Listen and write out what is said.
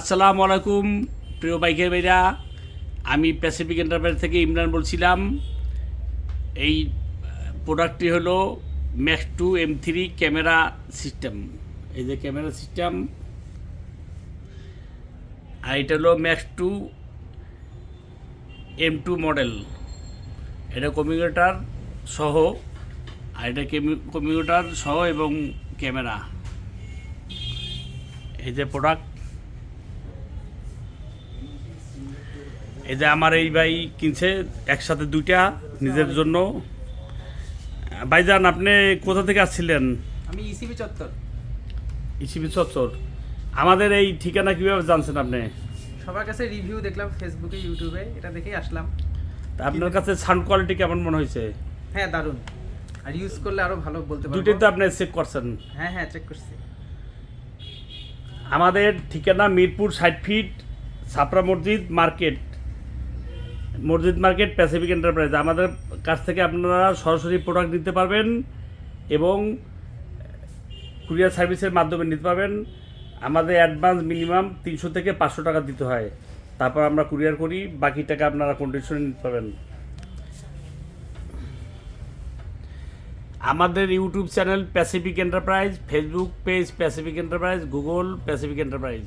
আসসালামু আলাইকুম, প্রিয় বাইকের ভাইরা। আমি প্যাসিফিক এন্টারপ্রাইজ থেকে ইমরান বলছিলাম। এই প্রোডাক্টটি হলো max two M three camera system এই যে ক্যামেরা সিস্টেম আর এটা হলো max two M two model এটা কমিউটার সহ, আর এটা কমিউটার সহ এবং ক্যামেরা এই যে প্রোডাক্ট এই যে আমার এই ভাই কিনছে একসাথে দুইটা নিজের জন্য। ভাইজান আপনি কোথা থেকে আসছিলেন? আমি ইসিবি চত্বর। ইসিবি চত্বর। আমাদের এই ঠিকানা কীভাবে জানছেন আপনি? সবার কাছে রিভিউ দেখলাম ফেসবুকে ইউটিউবে এটা দেখেই আসলাম। তা আপনার কাছে সাউন্ড কোয়ালিটি কেমন মনে হয়েছে? হ্যাঁ দারুণ। আর ইউজ করলে আরও ভালো বলতে পারব। দুইটাই তো আপনি চেক করছেন। হ্যাঁ হ্যাঁ চেক করছি। আমাদের ঠিকানা মিরপুর ষাট ফিট ছাপড়া মসজিদ মার্কেট মসজিদ মার্কেট প্যাসিফিক এন্টারপ্রাইজ আমাদের কাছ থেকে আপনারা সরাসরি প্রোডাক্ট নিতে পারবেন এবং কুরিয়ার সার্ভিসের মাধ্যমে নিতে পারবেন। আমাদের অ্যাডভান্স মিনিমাম তিনশো থেকে পাঁচশো টাকা দিতে হয়। তারপর আমরা কুরিয়ার করি, বাকি টাকা আপনারা কন্ডিশনে নিতে পারবেন। আমাদের YouTube channel Pacific Enterprise Facebook page Pacific Enterprise Google Pacific Enterprise